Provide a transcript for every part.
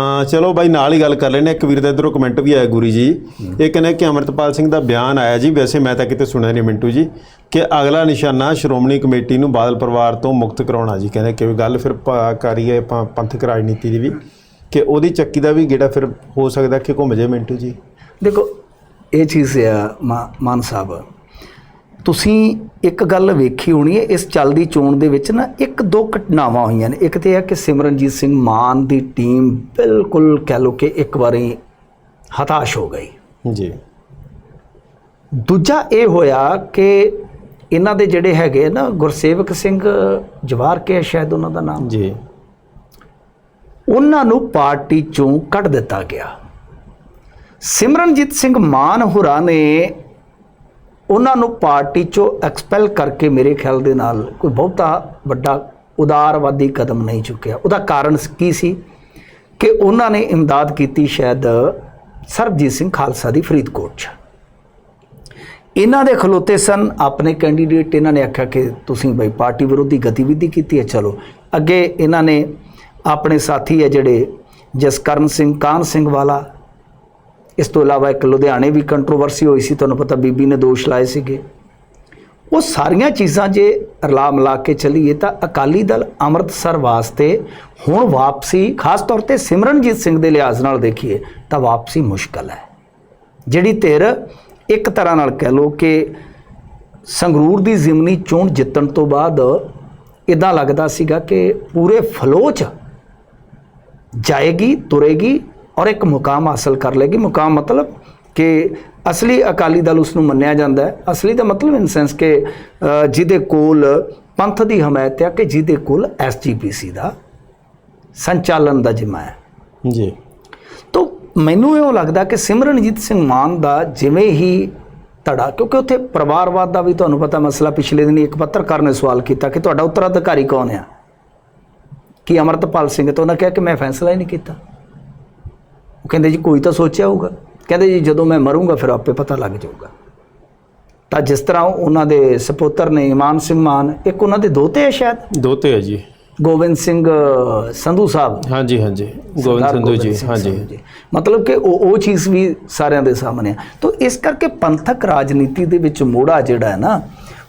ਹਾਂ, ਚਲੋ ਬਾਈ, ਨਾਲ ਹੀ ਗੱਲ ਕਰ ਲੈਣੇ ਇੱਕ ਵੀਰ ਦਾ ਇਧਰੋਂ ਕਮੈਂਟ ਵੀ ਆਇਆ ਗੁਰੀ ਜੀ। ਇਹ ਕਹਿੰਦੇ ਕਿ ਅਮਰਤਪਾਲ ਸਿੰਘ ਦਾ ਬਿਆਨ ਆਇਆ ਜੀ। ਵੈਸੇ ਮੈਂ ਤਾਂ ਕਿਤੇ ਸੁਣਿਆ ਨਹੀਂ ਮਿੰਟੂ ਜੀ, ਕਿ ਅਗਲਾ ਨਿਸ਼ਾਨਾ ਸ਼੍ਰੋਮਣੀ ਕਮੇਟੀ ਨੂੰ ਬਾਦਲ ਪਰਿਵਾਰ ਤੋਂ ਮੁਕਤ ਕਰਾਉਣਾ ਜੀ। ਕਹਿੰਦੇ ਕਿ ਗੱਲ ਫਿਰ ਕਰੀਏ ਆਪਾਂ ਪੰਥਕ ਰਾਜਨੀਤੀ ਦੀ ਵੀ, ਕਿ ਉਹਦੀ ਚੱਕੀ ਦਾ ਵੀ ਗੇੜਾ ਫਿਰ ਹੋ ਸਕਦਾ ਕਿ ਘੁੰਮ ਜਾਏ ਮਿੰਟੂ ਜੀ। ਦੇਖੋ, ਇਹ ਚੀਜ਼ ਆ ਮਾ- ਮਾਨ ਸਾਹਿਬ। ਤੁਸੀਂ ਇੱਕ ਗੱਲ ਵੇਖੀ ਹੋਣੀ ਹੈ ਇਸ ਚੱਲਦੀ ਚੋਣ ਦੇ ਵਿੱਚ ਨਾ ਇੱਕ ਦੋ ਘਟਨਾਵਾਂ ਹੋਈਆਂ ਨੇ। ਇੱਕ ਤੇ ਇਹ ਕਿ ਸਿਮਰਨਜੀਤ ਸਿੰਘ ਮਾਨ ਦੀ ਟੀਮ ਬਿਲਕੁਲ ਕਹਿ ਲਓ ਕਿ ਇੱਕ ਵਾਰੀ ਹਤਾਸ਼ ਹੋ ਗਈ। ਜੀ। ਦੂਜਾ ਇਹ ਹੋਇਆ ਕਿ ਇਹਨਾਂ ਦੇ ਜਿਹੜੇ ਹੈਗੇ ਨਾ ਗੁਰਸੇਵਕ ਸਿੰਘ ਜਵਾਰ ਕੇ ਸ਼ਾਇਦ ਉਹਨਾਂ ਦਾ ਨਾਮ। ਜੀ। ਉਹਨਾਂ ਨੂੰ ਪਾਰਟੀ ਚੋਂ ਕੱਢ ਦਿੱਤਾ ਗਿਆ। ਸਿਮਰਨਜੀਤ ਸਿੰਘ ਮਾਨ ਹੋਰਾਂ ਨੇ ਉਹਨਾਂ ਨੂੰ ਪਾਰਟੀ ਚੋਂ ਐਕਸਪੈਲ ਕਰਕੇ ਮੇਰੇ ਖਿਆਲ ਦੇ ਨਾਲ ਕੋਈ ਬਹੁਤਾ ਵੱਡਾ ਉਦਾਰਵਾਦੀ ਕਦਮ ਨਹੀਂ ਚੁੱਕਿਆ। ਉਹਦਾ ਕਾਰਨ ਕੀ ਸੀ? ਕਿ ਉਹਨਾਂ ਨੇ ਇਮਦਾਦ ਕੀਤੀ ਸ਼ਾਇਦ ਸਰਬਜੀਤ ਸਿੰਘ ਖਾਲਸਾ ਦੀ ਫਰੀਦਕੋਟ 'ਚ। ਇਹਨਾਂ ਦੇ ਖਲੋਤੇ ਸਨ, ਆਪਣੇ ਕੈਂਡੀਡੇਟ ਇਹਨਾਂ ਨੇ ਆਖਿਆ ਕਿ ਤੁਸੀਂ ਬਈ ਪਾਰਟੀ ਵਿਰੋਧੀ ਗਤੀਵਿਧੀ ਕੀਤੀ ਹੈ, ਚਲੋ। ਅੱਗੇ ਇਹਨਾਂ ਨੇ ਆਪਣੇ ਸਾਥੀ ਹੈ ਜਿਹੜੇ ਜਸਕਰਨ ਸਿੰਘ ਕਾਨ ਸਿੰਘ ਵਾਲਾ ਇਸ ਤੋਂ ਇਲਾਵਾ ਇੱਕ ਲੁਧਿਆਣੇ ਵੀ ਕੰਟਰੋਵਰਸੀ ਹੋਈ ਸੀ, ਤੁਹਾਨੂੰ ਪਤਾ ਬੀਬੀ ਨੇ ਦੋਸ਼ ਲਾਏ ਸੀਗੇ। ਉਹ ਸਾਰੀਆਂ ਚੀਜ਼ਾਂ ਜੇ ਰਲਾ ਮਿਲਾ ਕੇ ਚੱਲੀਏ ਤਾਂ ਅਕਾਲੀ ਦਲ ਅੰਮ੍ਰਿਤਸਰ ਵਾਸਤੇ ਹੁਣ ਵਾਪਸੀ, ਖਾਸ ਤੌਰ ਤੇ ਸਿਮਰਨਜੀਤ ਸਿੰਘ ਦੇ ਲਿਹਾਜ਼ ਨਾਲ ਦੇਖੀਏ ਤਾਂ ਵਾਪਸੀ ਮੁਸ਼ਕਲ ਹੈ। ਜਿਹੜੀ ਧਿਰ ਇੱਕ ਤਰ੍ਹਾਂ ਨਾਲ ਕਹਿ ਲਓ ਕਿ ਸੰਗਰੂਰ ਦੀ ਜ਼ਿਮਨੀ ਚੋਣ ਜਿੱਤਣ ਤੋਂ ਬਾਅਦ ਇਦਾਂ ਲੱਗਦਾ ਸੀਗਾ ਕਿ ਪੂਰੇ ਫਲੋ 'ਚ ਜਾਏਗੀ, ਤੁਰੇਗੀ ਔਰ ਇੱਕ ਮੁਕਾਮ ਹਾਸਲ ਕਰ ਲੇਗੀ ਮੁਕਾਮ ਮਤਲਬ ਕਿ ਅਸਲੀ ਅਕਾਲੀ ਦਲ ਉਸ ਨੂੰ ਮੰਨਿਆ ਜਾਂਦਾ ਹੈ। ਅਸਲੀ ਦਾ ਮਤਲਬ ਇਨ ਸੈਂਸ ਕਿ ਜਿਹਦੇ ਕੋਲ ਪੰਥ ਦੀ ਹਮਾਇਤ ਹੈ ਕਿ ਜਿਹਦੇ ਕੋਲ ਐਸਜੀਪੀਸੀ ਦਾ ਸੰਚਾਲਨ ਦਾ ਜਿੰਮਾ ਹੈ। ਜੀ। ਤੋ ਮੈਨੂੰ ਇਹੋ ਲੱਗਦਾ ਕਿ ਸਿਮਰਨਜੀਤ ਸਿੰਘ ਮਾਨ ਦਾ ਜਿਵੇਂ ਹੀ ਧੜਾ ਕਿਉਂਕਿ ਉੱਥੇ ਪਰਿਵਾਰਵਾਦ ਦਾ ਵੀ ਤੁਹਾਨੂੰ ਪਤਾ ਮਸਲਾ ਪਿਛਲੇ ਦਿਨੀ ਇੱਕ ਪੱਤਰਕਾਰ ਨੇ ਸਵਾਲ ਕੀਤਾ ਕਿ ਤੁਹਾਡਾ ਉੱਤਰਾਧਿਕਾਰੀ ਕੌਣ ਆ ਕਿ ਅਮਰਤਪਾਲ ਸਿੰਘ ਤੋਂ ਉਹਨਾਂ ਕਿਹਾ ਕਿ ਮੈਂ ਫੈਸਲਾ ਹੀ ਨਹੀਂ ਕੀਤਾ। ਉਹ ਕਹਿੰਦੇ ਜੀ ਕੋਈ ਤਾਂ ਸੋਚਿਆ ਹੋਊਗਾ। ਕਹਿੰਦੇ ਜੀ ਜਦੋਂ ਮੈਂ ਮਰੂੰਗਾ ਫਿਰ ਆਪੇ ਪਤਾ ਲੱਗ ਜਾਊਗਾ। ਤਾਂ ਜਿਸ ਤਰ੍ਹਾਂ ਉਹਨਾਂ ਦੇ ਸਪੁੱਤਰ ਨੇ ਇਮਾਨ ਸਿੰਘ ਮਾਨ ਇੱਕ ਉਹਨਾਂ ਦੇ ਦੋਤੇ ਹੈ ਸ਼ਾਇਦ? ਦੋਤੇ ਹੈ ਜੀ। ਗੋਬਿੰਦ ਸਿੰਘ ਸੰਧੂ ਸਾਹਿਬ। ਹਾਂਜੀ ਹਾਂਜੀ। ਗੋਬਿੰਦ ਸੰਧੂ ਜੀ ਹਾਂਜੀ। ਮਤਲਬ ਕਿ ਉਹ ਉਹ ਚੀਜ਼ ਵੀ ਸਾਰਿਆਂ ਦੇ ਸਾਹਮਣੇ ਆ। ਤਾਂ ਇਸ ਕਰਕੇ ਪੰਥਕ ਰਾਜਨੀਤੀ ਦੇ ਵਿੱਚ ਮੋੜਾ ਜਿਹੜਾ ਹੈ ਨਾ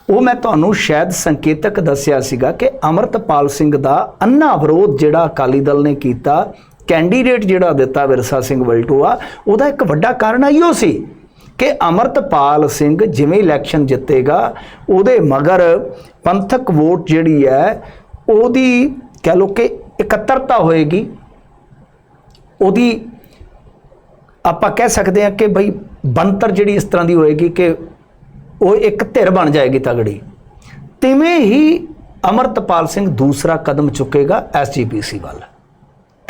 ਉਹ ਮੈਂ ਤੁਹਾਨੂੰ ਸ਼ਾਇਦ ਸੰਕੇਤਕ ਦੱਸਿਆ ਸੀਗਾ ਕਿ ਅਮਰਤਪਾਲ ਸਿੰਘ ਦਾ ਅੰਨਾ ਵਿਰੋਧ ਜਿਹੜਾ ਅਕਾਲੀ ਦਲ ਨੇ ਕੀਤਾ ਕੈਂਡੀਡੇਟ ਜਿਹੜਾ ਦਿੱਤਾ ਵਿਰਸਾ ਸਿੰਘ ਵਲਟੋਆ ਉਹਦਾ ਇੱਕ ਵੱਡਾ ਕਾਰਨ ਇਹੋ ਸੀ ਕਿ ਅਮਰਤਪਾਲ ਸਿੰਘ ਜਿਵੇਂ ਇਲੈਕਸ਼ਨ ਜਿੱਤੇਗਾ, ਉਹਦੇ ਮਗਰ ਪੰਥਕ ਵੋਟ ਜਿਹੜੀ ਹੈ, ਉਹਦੀ ਕਹਿ ਲਓ ਕਿ ਇਕੱਤਰਤਾ ਹੋਏਗੀ। ਉਹਦੀ ਆਪਾਂ ਕਹਿ ਸਕਦੇ ਹਾਂ ਕਿ ਭਈ ਬੰਤਰ ਜਿਹੜੀ ਇਸ ਤਰ੍ਹਾਂ ਦੀ ਹੋਏਗੀ ਕਿ ਉਹ ਇੱਕ ਧਿਰ ਬਣ ਜਾਏਗੀ ਤਗੜੀ। ਤਿਵੇਂ ਹੀ ਅਮਰਤਪਾਲ ਸਿੰਘ ਦੂਸਰਾ ਕਦਮ ਚੁੱਕੇਗਾ ਐਸਜੀਪੀਸੀ ਵੱਲ।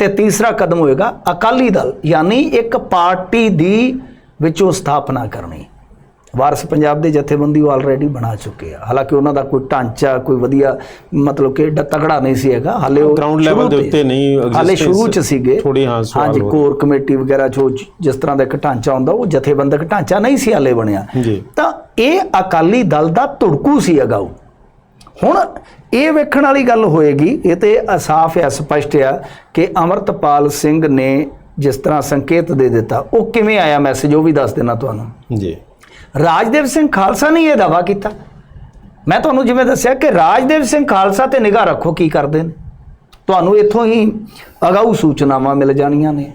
ਤੇ ਤੀਸਰਾ ਕਦਮ ਹੋਏਗਾ ਅਕਾਲੀ ਦਲ ਯਾਨੀ ਇੱਕ ਪਾਰਟੀ ਦੀ ਵਿੱਚੋਂ ਸਥਾਪਨਾ ਕਰਨੀ। ਵਾਰਸ ਪੰਜਾਬ ਦੇ ਜਥੇਬੰਦੀ ਉਹ ਆਲਰੇਡੀ ਬਣਾ ਚੁੱਕੇ ਆ। ਹਾਲਾਂਕਿ ਉਹਨਾਂ ਦਾ ਕੋਈ ਢਾਂਚਾ ਕੋਈ ਵਧੀਆ ਮਤਲਬ ਕਿ ਏਡਾ ਤਗੜਾ ਨਹੀਂ ਸੀ ਹੈਗਾ। ਹਾਲੇ ਉਹ level ਸ਼ੁਰੂ ਦੇ ਉੱਤੇ ਨਹੀਂ ਹਾਲੇ ਸ਼ੁਰੂ ਚ ਸੀਗੇ। ਥੋੜ੍ਹੀ ਹਾਂ ਸਵਾਲ ਹਾਂਜੀ। ਕੋਰ ਕਮੇਟੀ ਵਗੈਰਾ ਜੋ ਜਿਸ ਤਰ੍ਹਾਂ ਦਾ ਇੱਕ ਢਾਂਚਾ ਹੁੰਦਾ ਉਹ ਜਥੇਬੰਦਕ ਢਾਂਚਾ ਨਹੀਂ ਸੀ ਹਾਲੇ ਬਣਿਆ। ਤਾਂ ਇਹ ਅਕਾਲੀ ਦਲ ਦਾ ਧੁੜਕੂ ਸੀ ਅਗਾਊ। ਹੁਣ ਇਹ ਵੇਖਣ ਵਾਲੀ ਗੱਲ ਹੋਏਗੀ ਇਹ ਤੇ ਸਾਫ਼ ਹੈ ਸਪਸ਼ਟ ਹੈ ਕਿ ਅਮਰਤਪਾਲ ਸਿੰਘ ਨੇ ਜਿਸ ਤਰ੍ਹਾਂ ਸੰਕੇਤ ਦੇ ਦਿੱਤਾ ਉਹ ਕਿਵੇਂ ਆਇਆ ਮੈਸੇਜ ਉਹ ਵੀ ਦੱਸ ਦੇਣਾ ਤੁਹਾਨੂੰ। ਜੀ। ਰਾਜਦੇਵ ਸਿੰਘ ਖਾਲਸਾ ਨੇ ਇਹ ਦਾਵਾ ਕੀਤਾ। ਮੈਂ ਤੁਹਾਨੂੰ ਜਿਵੇਂ ਦੱਸਿਆ ਕਿ ਰਾਜਦੇਵ ਸਿੰਘ ਖਾਲਸਾ ਤੇ ਨਿਗਾਹ ਰੱਖੋ ਕੀ ਕਰਦੇ ਨੇ। ਤੁਹਾਨੂੰ ਇੱਥੋਂ ਹੀ ਅਗਾਊ ਸੂਚਨਾਵਾਂ ਮਿਲ ਜਾਣੀਆਂ ਨੇ।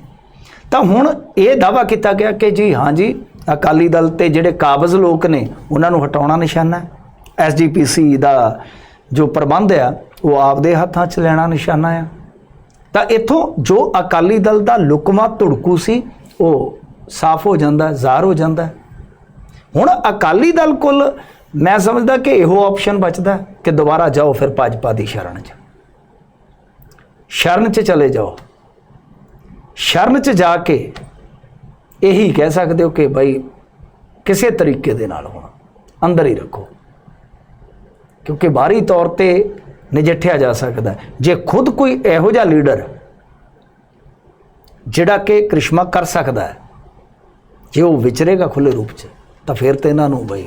ਤਾਂ ਹੁਣ ਇਹ ਦਾਵਾ ਕੀਤਾ ਗਿਆ ਕਿ ਜੀ ਹਾਂ ਜੀ ਅਕਾਲੀ ਦਲ ਤੇ ਜਿਹੜੇ ਕਾਬਜ਼ ਲੋਕ ਨੇ ਉਹਨਾਂ ਨੂੰ ਹਟਾਉਣਾ ਨਿਸ਼ਾਨਾ ਹੈ। ਐਸਜੀਪੀਸੀ ਦਾ ਜੋ ਪ੍ਰਬੰਧ ਆ, ਉਹ ਆਪਦੇ ਹੱਥਾਂ 'ਚ ਲੈਣਾ ਨਿਸ਼ਾਨਾ ਆ। ਤਾਂ ਇੱਥੋਂ ਜੋ ਅਕਾਲੀ ਦਲ ਦਾ ਲੁਕਮਾ ਧੁੜਕੂ ਸੀ, ਉਹ ਸਾਫ਼ ਹੋ ਜਾਂਦਾ, ਜ਼ਾਹਰ ਹੋ ਜਾਂਦਾ। ਹੁਣ ਅਕਾਲੀ ਦਲ ਕੋਲ ਮੈਂ ਸਮਝਦਾ ਕਿ ਇਹੋ ਆਪਸ਼ਨ ਬਚਦਾ ਕਿ ਦੁਬਾਰਾ ਜਾਓ ਫਿਰ ਭਾਜਪਾ ਦੀ ਸ਼ਰਨ 'ਚ। ਸ਼ਰਨ 'ਚ ਚਲੇ ਜਾਓ। ਸ਼ਰਨ 'ਚ ਜਾ ਕੇ ਇਹੀ ਕਹਿ ਸਕਦੇ ਹੋ ਕਿ ਭਾਈ ਕਿਸੇ ਤਰੀਕੇ ਦੇ ਨਾਲ ਹੁਣ ਅੰਦਰ ਹੀ ਰੱਖੋ। ਕਿਉਂਕਿ ਬਾਹਰੀ ਤੌਰ ਤੇ ਨਜਿੱਠਿਆ ਜਾ ਸਕਦਾ ਜੇ ਖੁਦ ਕੋਈ ਇਹੋ ਜਿਹਾ ਲੀਡਰ ਜਿਹੜਾ ਕਿ ਕ੍ਰਿਸ਼ਮਾ ਕਰ ਸਕਦਾ ਜੇ ਉਹ ਵਿਚਰੇਗਾ ਖੁੱਲੇ ਰੂਪ 'ਚ, ਤਾਂ ਫਿਰ ਤੇ ਇਹਨਾਂ ਨੂੰ ਬਈ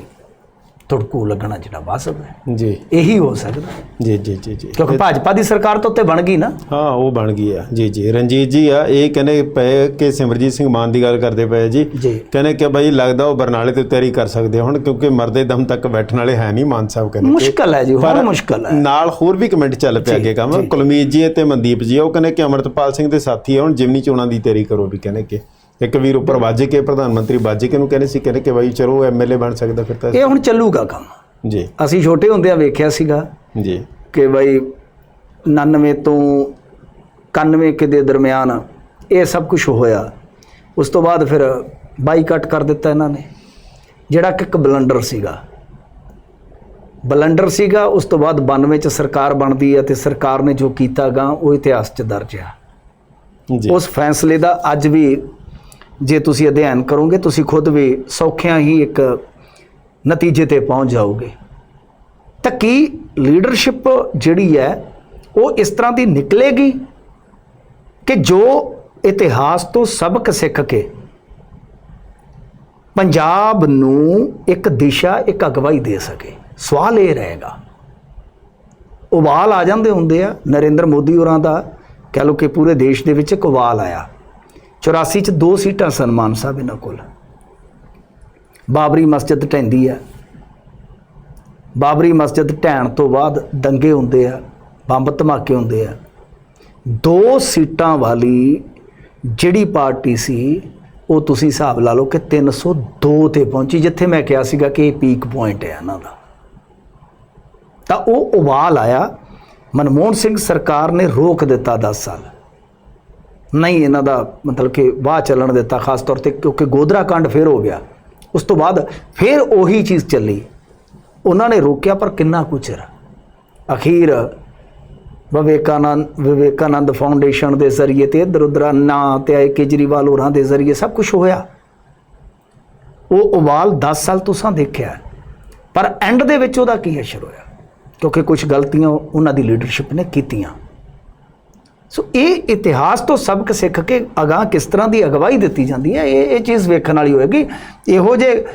ਤੁੜਕੂ ਲੱਗਣਾ ਜਿਹੜਾ ਵਾਸਬ ਹੈ। ਜੀ। ਇਹੀ ਹੋ ਸਕਦਾ ਜੀ ਜੀ ਜੀ ਜੀ। ਕਿਉਂਕਿ ਭਾਜਪਾ ਦੀ ਸਰਕਾਰ ਤਾਂ ਉੱਤੇ ਬਣ ਗਈ ਨਾ। ਹਾਂ ਉਹ ਬਣ ਗਈ ਆ। ਜੀ ਜੀ। ਰਣਜੀਤ ਜੀ ਆ ਇਹ ਕਹਿੰਦੇ ਪਏ ਕਿ ਸਿਮਰਜੀਤ ਸਿੰਘ ਮਾਨ ਦੀ ਗੱਲ ਕਰਦੇ ਪਏ ਜੀ। ਕਹਿੰਦੇ ਕਿ ਬਈ ਲੱਗਦਾ ਉਹ ਬਰਨਾਲੇ ਤੇ ਤਿਆਰੀ ਕਰ ਸਕਦੇ ਹੁਣ ਕਿਉਂਕਿ ਮਰਦੇ ਦਮ ਤੱਕ ਬੈਠਣ ਵਾਲੇ ਹੈ ਨਹੀਂ ਮਾਨ ਸਾਹਿਬ ਕਹਿੰਦੇ। ਮੁਸ਼ਕਲ ਹੈ ਜੀ ਹੁਣ ਮੁਸ਼ਕਲ ਹੈ। ਨਾਲ ਹੋਰ ਵੀ ਕਮੈਂਟ ਚੱਲ ਪਿਆ ਅੱਗੇ ਕੰਮ। ਕੁਲਮੀਤ ਜੀ ਤੇ ਮਨਦੀਪ ਜੀ ਉਹ ਕਹਿੰਦੇ ਕਿ ਅਮਰਤਪਾਲ ਸਿੰਘ ਦੇ ਸਾਥੀ ਆ ਹੁਣ ਜਿਮਨੀ ਚੋਣਾਂ ਦੀ ਤਿਆਰੀ ਕਰੋ ਵੀ ਕਹਿੰਦੇ ਕਿ। ਇੱਕ ਵੀਰ ਉੱਪਰ ਵੱਜ ਕੇ ਪ੍ਰਧਾਨ ਮੰਤਰੀ ਵੱਜ ਕੇ ਨੂੰ ਕਹਿੰਦੇ ਸੀ ਕਹਿੰਦੇ ਕਿ ਬਈ ਚਲੋ ਐਮਐਲਏ ਬਣ ਸਕਦਾ ਫਿਰ ਤਾਂ ਇਹ ਹੁਣ ਚੱਲੂਗਾ ਕੰਮ। ਜੀ। ਅਸੀਂ ਛੋਟੇ ਹੁੰਦਿਆਂ ਵੇਖਿਆ ਸੀਗਾ ਜੀ। ਕਿ ਬਈ 99 ਤੋਂ 91 ਕੇ ਦੇ ਦਰਮਿਆਨ ਇਹ ਸਭ ਕੁਝ ਹੋਇਆ। ਉਸ ਤੋਂ ਬਾਅਦ ਫਿਰ ਬਾਈਕਾਟ ਕਰ ਦਿੱਤਾ ਇਹਨਾਂ ਨੇ। ਜਿਹੜਾ ਕਿ ਇੱਕ ਬਲੰਡਰ ਸੀਗਾ। ਬਲੰਡਰ ਸੀਗਾ ਉਸ ਤੋਂ ਬਾਅਦ 92 ਚ ਸਰਕਾਰ ਬਣਦੀ ਹੈ ਤੇ ਸਰਕਾਰ ਨੇ ਜੋ ਕੀਤਾ ਗਾ ਉਹ ਇਤਿਹਾਸ 'ਚ ਦਰਜ ਆ। ਜੀ। ਉਸ ਫੈਸਲੇ ਦਾ ਅੱਜ ਵੀ ਜੇ ਤੁਸੀਂ ਅਧਿਐਨ ਕਰੋਗੇ, ਤੁਸੀਂ ਖੁਦ ਵੀ ਸੌਖਿਆਂ ਹੀ ਇੱਕ ਨਤੀਜੇ ਤੇ ਪਹੁੰਚ ਜਾਓਗੇ। ਤਾਂ ਕੀ ਲੀਡਰਸ਼ਿਪ ਜਿਹੜੀ ਹੈ, ਉਹ ਇਸ ਤਰ੍ਹਾਂ ਦੀ ਨਿਕਲੇਗੀ ਕਿ ਜੋ ਇਤਿਹਾਸ ਤੋਂ ਸਬਕ ਸਿੱਖ ਕੇ ਪੰਜਾਬ ਨੂੰ ਇੱਕ ਦਿਸ਼ਾ, ਇੱਕ ਅਗਵਾਈ ਦੇ ਸਕੇ? ਸਵਾਲ ਇਹ ਰਹੇਗਾ। ਉਬਾਲ ਆ ਜਾਂਦੇ ਹੁੰਦੇ ਆ। ਨਰਿੰਦਰ ਮੋਦੀ ਹੋਰਾਂ ਦਾ ਕਹਿ ਲਓ ਕਿ ਪੂਰੇ ਦੇਸ਼ ਦੇ ਵਿੱਚ ਇੱਕ ਉਬਾਲ ਆਇਆ। 84 ਚ ਦੋ ਸੀਟਾਂ ਸਨ ਮਾਨ ਸਾਹਿਬ ਇਹਨਾਂ ਕੋਲ। ਬਾਬਰੀ ਮਸਜਿਦ ਢਹਿੰਦੀ ਆ। ਬਾਬਰੀ ਮਸਜਿਦ ਢਹਿਣ ਤੋਂ ਬਾਅਦ ਦੰਗੇ ਹੁੰਦੇ ਆ, ਬੰਬ ਧਮਾਕੇ ਹੁੰਦੇ ਆ। ਦੋ ਸੀਟਾਂ ਵਾਲੀ ਜਿਹੜੀ ਪਾਰਟੀ ਸੀ, ਉਹ ਤੁਸੀਂ ਹਿਸਾਬ ਲਾ ਲਓ ਕਿ 302 ਤੇ ਪਹੁੰਚੀ, ਜਿੱਥੇ ਮੈਂ ਕਿਹਾ ਸੀਗਾ ਕਿ ਇਹ ਪੀਕ ਪੁਆਇੰਟ ਹੈ ਇਹਨਾਂ ਦਾ। ਤਾਂ ਉਹ ਉਬਾਲ ਆਇਆ। ਮਨਮੋਹਨ ਸਿੰਘ ਸਰਕਾਰ ਨੇ ਰੋਕ ਦਿੱਤਾ 10 ਸਾਲ। ਨਹੀਂ ਇਹਨਾਂ ਦਾ ਮਤਲਬ ਕਿ ਵਾਹ ਚੱਲਣ ਦਿੱਤਾ ਖਾਸ ਤੌਰ ਤੇ, ਕਿਉਂਕਿ ਗੋਦਰਾ ਕਾਂਡ ਫੇਰ ਹੋ ਗਿਆ। ਉਸ ਤੋਂ ਬਾਅਦ ਫੇਰ ਉਹੀ ਚੀਜ਼ ਚੱਲੀ। ਉਹਨਾਂ ਨੇ ਰੋਕਿਆ, ਪਰ ਕਿੰਨਾ ਕੁ ਚਿਰ? ਅਖੀਰ ਵਿਵੇਕਾਨੰਦ ਵਿਵੇਕਾਨੰਦ ਫਾਊਂਡੇਸ਼ਨ ਦੇ ਜ਼ਰੀਏ ਤੇ ਇਧਰ ਉਧਰ ਨਾ ਤੇ ਆਏ ਕੇਜਰੀਵਾਲ ਹੋਰਾਂ ਦੇ ਜ਼ਰੀਏ ਸਭ ਕੁਝ ਹੋਇਆ। ਉਹ ਉਬਾਲ 10 ਸਾਲ ਤੁਸੀਂ ਦੇਖਿਆ। ਪਰ ਐਂਡ ਦੇ ਵਿੱਚ ਉਹਦਾ ਕੀ ਅਸਰ ਹੋਇਆ? ਕਿਉਂਕਿ ਕੁਝ ਗਲਤੀਆਂ ਉਹਨਾਂ ਦੀ ਲੀਡਰਸ਼ਿਪ ਨੇ ਕੀਤੀਆਂ। ਸੋ ਇਹ ਇਤਿਹਾਸ ਤੋਂ ਸਬਕ ਸਿੱਖ ਕੇ ਅਗਾਹ ਕਿਸ ਤਰ੍ਹਾਂ ਦੀ ਅਗਵਾਈ ਦਿੱਤੀ ਜਾਂਦੀ ਹੈ, ਇਹ ਇਹ ਚੀਜ਼ ਵੇਖਣ ਵਾਲੀ ਹੋਏਗੀ। ਇਹੋ ਜੇ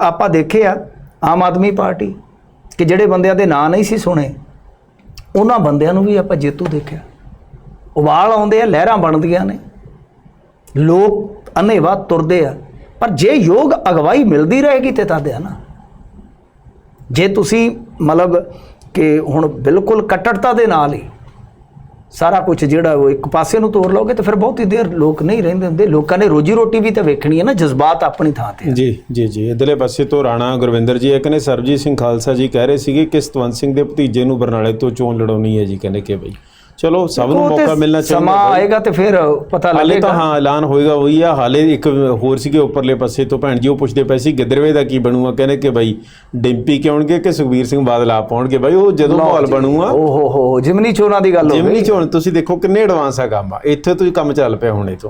ਆਪਾਂ ਦੇਖੇ ਆ ਆਮ ਆਦਮੀ ਪਾਰਟੀ ਕਿ ਜਿਹੜੇ ਬੰਦਿਆਂ ਦੇ ਨਾਂ ਨਹੀਂ ਸੀ ਸੁਣੇ, ਉਹਨਾਂ ਬੰਦਿਆਂ ਨੂੰ ਵੀ ਆਪਾਂ ਜੇਤੂ ਦੇਖਿਆ। ਉਬਾਲ ਆਉਂਦੇ ਆ, ਲਹਿਰਾਂ ਬਣਦੀਆਂ ਨੇ। ਲੋਕ ਅਨੇਵਾ ਤੁਰਦੇ ਆ। ਪਰ ਜੇ ਯੋਗ ਅਗਵਾਈ ਮਿਲਦੀ ਰਹੇਗੀ ਤੇ ਤਦ ਆ ਨਾ। ਜੇ ਤੁਸੀਂ ਮਤਲਬ ਕਿ ਹੁਣ ਬਿਲਕੁਲ ਕੱਟੜਤਾ ਦੇ ਨਾਲ ਹੀ ਸਾਰਾ ਕੁਝ ਜਿਹੜਾ ਉਹ ਇੱਕ ਪਾਸੇ ਨੂੰ ਤੋੜ ਲਓਗੇ ਤਾਂ ਫਿਰ ਬਹੁਤੀ ਦੇਰ ਲੋਕ ਨਹੀਂ ਰਹਿੰਦੇ ਹੁੰਦੇ। ਲੋਕਾਂ ਨੇ ਰੋਜੀ ਰੋਟੀ ਵੀ ਤਾਂ ਵੇਖਣੀ ਹੈ ਨਾ, ਜਜ਼ਬਾਤ ਆਪਣੀ ਥਾਂ ਤੇ ਜੀ ਜੀ ਜੀ। ਇਧਰਲੇ ਪਾਸੇ ਤੋਂ ਰਾਣਾ ਗੁਰਵਿੰਦਰ ਜੀ ਇਹ ਕਹਿੰਦੇ ਸਰਬਜੀਤ ਸਿੰਘ ਖਾਲਸਾ ਜੀ ਕਹਿ ਰਹੇ ਸੀਗੇ ਕਿ ਸਤਵੰਤ ਸਿੰਘ ਦੇ ਭਤੀਜੇ ਨੂੰ ਬਰਨਾਲੇ ਤੋਂ ਚੋਣ ਲੜਾਉਣੀ ਹੈ ਜੀ। ਕਹਿੰਦੇ ਕਿ ਬਈ ਚਲੋ ਸਭ ਨੂੰ ਮੌਕਾ ਮਿਲਣਾ ਚਾਹੀਦਾ ਸਮਾਂ। ਆਏਗਾ ਤੇ ਫਿਰ ਪਤਾ ਹਾਲੇ ਤਾਂ ਲੱਗੇਗਾ ਹਾਂ ਐਲਾਨ ਹੋਏਗਾ ਉਹੀ ਆ। ਹਾਲੇ ਇੱਕ ਹੋਰ ਸੀਗੇ ਉੱਪਰਲੇ ਪਾਸੇ ਤੋਂ ਭੈਣ ਜੀ ਉਹ ਪੁੱਛਦੇ ਪਏ ਸੀ ਗਿੱਦਰਵੇ ਦਾ ਕੀ ਬਣੂਗਾ? ਕਹਿੰਦੇ ਕਿ ਬਈ ਡਿੰਪੀ ਕਿ ਆਉਣਗੇ ਕਿ ਸੁਖਬੀਰ ਸਿੰਘ ਬਾਦਲ ਆਪ ਆਉਣਗੇ? ਬਈ ਉਹ ਜਦੋਂ ਮਾਹੌਲ ਬਣੂਗਾ। ਓ ਹੋ ਜਿਮਨੀ ਚੋਣਾਂ ਦੀ ਗੱਲ ਹੋ ਜਿਮਨੀ ਚੋਣ ਤੁਸੀਂ ਦੇਖੋ ਕਿੰਨੇ ਐਡਵਾਂਸ ਆ ਕੰਮ ਆ। ਇੱਥੇ ਤੋਂ ਹੀ ਕੰਮ ਚੱਲ ਪਿਆ ਹੁਣੇ ਤੋਂ